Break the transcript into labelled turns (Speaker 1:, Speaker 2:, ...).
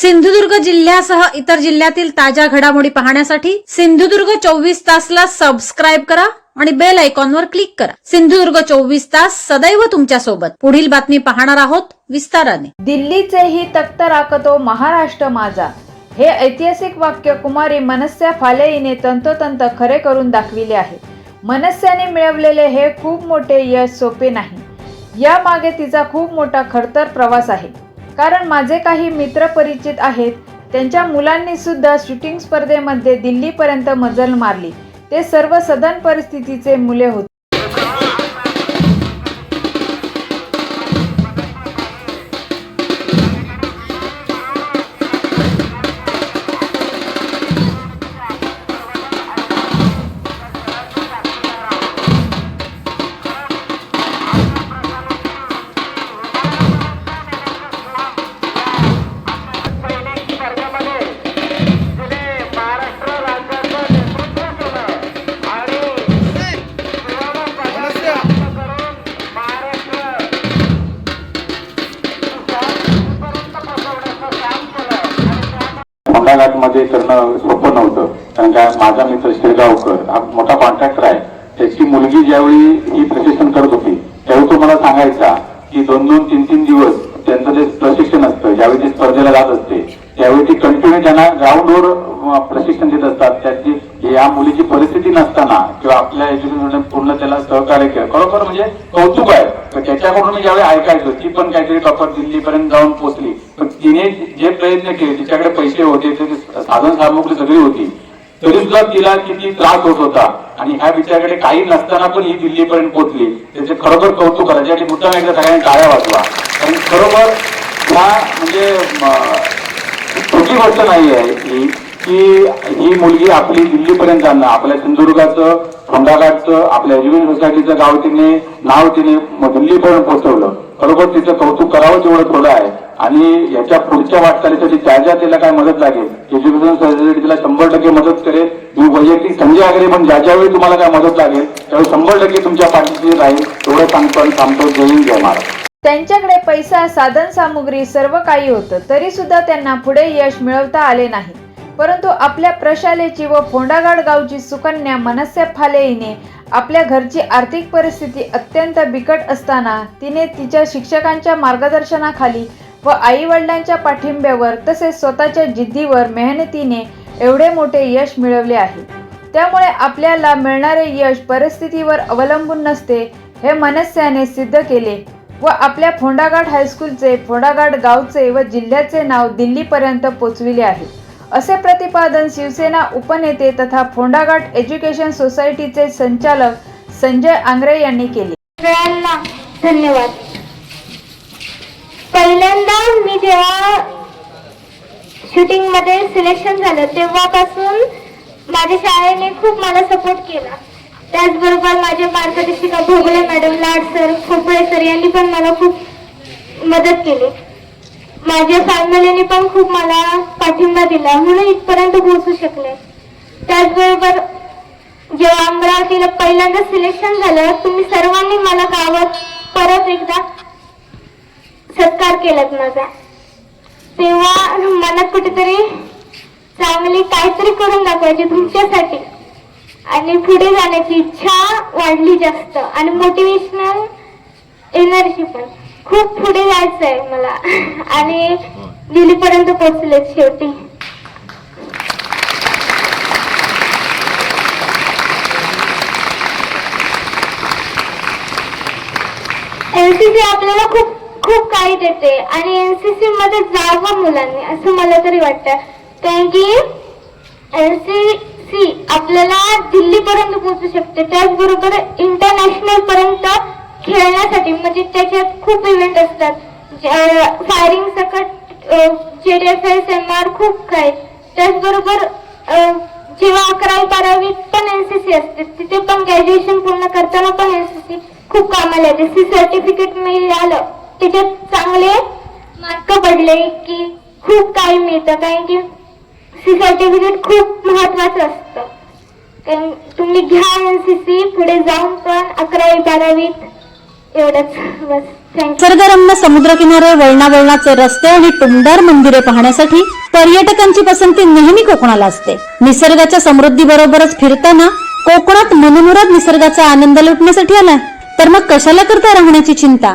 Speaker 1: सिंधुदुर्ग जिल्ह्यासह इतर जिल्ह्यातील ताज्या घडामोडी पाहण्यासाठी सिंधुदुर्ग चोवीस तासला सबस्क्राईब करा आणि बेल आयकॉनवर क्लिक करा. सिंधुदुर्ग चोवीस तास सदैव तुमच्यासोबत. पुढील बातमी पाहणार आहोत विस्ताराने.
Speaker 2: दिल्लीचेही तख्त राखतो महाराष्ट्र माझा. हे ऐतिहासिक वाक्य कुमारी मनस्या फाले हिने तंतोतंत खरे करून दाखविले आहे. मनस्याने मिळवलेले हे खूप मोठे यश सोपे नाही. यामागे तिचा खूप मोठा खडतर प्रवास आहे. कारण माझे काही मित्र परिचित आहेत. त्यांच्या मुलांनी सुद्धा शूटिंग स्पर्धेमध्ये दिल्लीपर्यंत मजल मारली. ते सर्व सदन परिस्थितीचे मुले होते.
Speaker 3: मध्ये करणं सोपं नव्हतं. कारण काय माझा मित्र शिरगावकर हा मोठा कॉन्ट्रॅक्टर आहे. त्याची मुलगी ज्यावेळी ही प्रशिक्षण करत होती त्यावेळी तो मला सांगायचा की दोन दोन तीन तीन दिवस त्यांचं जे प्रशिक्षण असतं ज्यावेळी ते स्पर्धेला जात असते त्यावेळी ती कंटिन्यू त्यांना ग्राउंडवर प्रशिक्षण देत असतात. त्याची या मुलीची परिस्थिती नसताना किंवा आपल्या एज्युकेशन पूर्ण त्याला सहकार्य केलं. खरोखर म्हणजे कौतुक आहे. तर त्याच्याकडून मी ज्यावेळी ऐकायचो ती पण काहीतरी टॉपर दिल्लीपर्यंत जाऊन पोहोचली. पण तिने जे प्रयत्न केले तिच्याकडे पैसे होते ते साधन सामुग्री सगळी होती. तरी सुद्धा तिला किती त्रास होत होता. आणि ह्या विचाराकडे काही नसताना पण ही दिल्लीपर्यंत पोहोचली. त्याचे खरोखर कौतुक करायचे. आणि मुद्दाम एकदा सगळ्यांनी टाळ्या वाजवा. कारण खरोखर ह्या म्हणजे छोटी गोष्ट नाही आहे ही की ही मुलगी आपली दिल्लीपर्यंत जाणं आपल्या सिंधुदुर्गाचं खंडाघाटचं आपल्या एज्युकेशन सोसायटीचं गाव तिने नाव तिने दिल्लीपर्यंत पोहोचवलं. खरोखर तिचं कौतुक करावं तेवढं थोडं आहे. आणि याच्या पुढच्या वाटचालीसाठी ज्या ज्या तिला काय मदत लागेल एज्युकेशन सोसायटी तिला शंभर टक्के मदत करेल. मी वैयक्तिक संजय आगरे पण ज्या ज्यावेळी तुम्हाला काय मदत लागेल त्यावेळी शंभर टक्के तुमच्या पाठीशी राहील. एवढं सांगतो आणि सांगतो जय हिंद, जय महाराज
Speaker 2: त्यांच्याकडे पैसा साधन सामुग्री सर्व काही होतं. तरी सुद्धा त्यांना पुढे यश मिळवता आले नाही. परंतु आपल्या प्रशालेची व फोंडागाड गावची सुकन्या मनस्या फाले हिने आपल्या घरची आर्थिक परिस्थिती अत्यंत बिकट असताना तिने तिच्या शिक्षकांच्या मार्गदर्शनाखाली व आई वडिलांच्या पाठिंब्यावर तसेच स्वतःच्या जिद्दीवर मेहनतीने एवढे मोठे यश मिळवले आहे. त्यामुळे आपल्याला मिळणारे यश परिस्थितीवर अवलंबून नसते हे मनस्याने सिद्ध केले व आपल्या फोंडाघाट हायस्कूलचे फोंडाघाट गावचे व जिल्ह्याचे नाव दिल्लीपर्यंत पोचविले आहे. असे प्रतिपादन शिवसेना उपनेते तथा फोंडाघाट एज्युकेशन सोसायटीचे संचालक संजय आंग्रे यांनी केले.
Speaker 4: धन्यवाद. पहिल्यांदा मी जेव्हा शूटिंगमध्ये सिलेक्शन झालं तेव्हापासून माझ्या शाळेने खूप मला सपोर्ट केला. त्याचबरोबर माझे मार्गदर्शिका Bhogale madam Lad sir Khopale sir यांनी पण मला खूप मदत केली. माझ्या फॅमिलीने पण खूप मला पाठिंबा दिला. म्हणून इथपर्यंत पोहोचू शकले. त्याचबरोबर जेव्हा अमरावतीला पहिल्यांदा सिलेक्शन झालं तुम्ही सर्वांनी मला गावात परत एकदा सत्कार केलात माझा. तेव्हा मनात कुठेतरी चांगली काहीतरी करून दाखवायची तुमच्यासाठी. आणि पुढे जाण्याची इच्छा वाढली जास्त. आणि मोटिवेशनल एनर्जी पण. खूप पुढे जायचं आहे मला. आणि दिल्लीपर्यंत पोहोचले शेवटी. एनसीसी आपल्याला खूप खूप काही देते आणि एनसीसी मध्ये जावं मुलांनी असं मला तरी वाटतं. कारण की एनसीसी आपल्याला दिल्लीपर्यंत पोहोचू शकते. त्याचबरोबर इंटरनॅशनल पर्यंत खेळण्यासाठी म्हणजे त्याच्यात खूप इव्हेंट असतात. फायरिंग सकट जेडीएफएस एम आर खूप काय त्याचबरोबर जेव्हा अकरावी बारावीत पण एनसीसी असते तिथे पण ग्रॅज्युएशन पूर्ण करताना पण एनसीसी खूप कामाला येते. सी सर्टिफिकेट मिळालं. तिथे चांगले मार्क पडले की खूप काही मिळतं. कारण की सी सर्टिफिकेट खूप महत्वाचं असतं. कारण तुम्ही घ्या एनसीसी पुढे जाऊन पण अकरावी बारावीत एवढंच. बस.
Speaker 1: निसर्गरम्य समुद्रकिनारे वळणा वळणाचे रस्ते आणि टुमदार मंदिरे पाहण्यासाठी पर्यटकांची पसंती नेहमी कोकणाला असते. निसर्गाच्या समृद्धी बरोबरच फिरताना कोकणात मनमुराद निसर्गाचा आनंद लुटण्यासाठी आलाय. तर मग कशाला करता राहण्याची चिंता?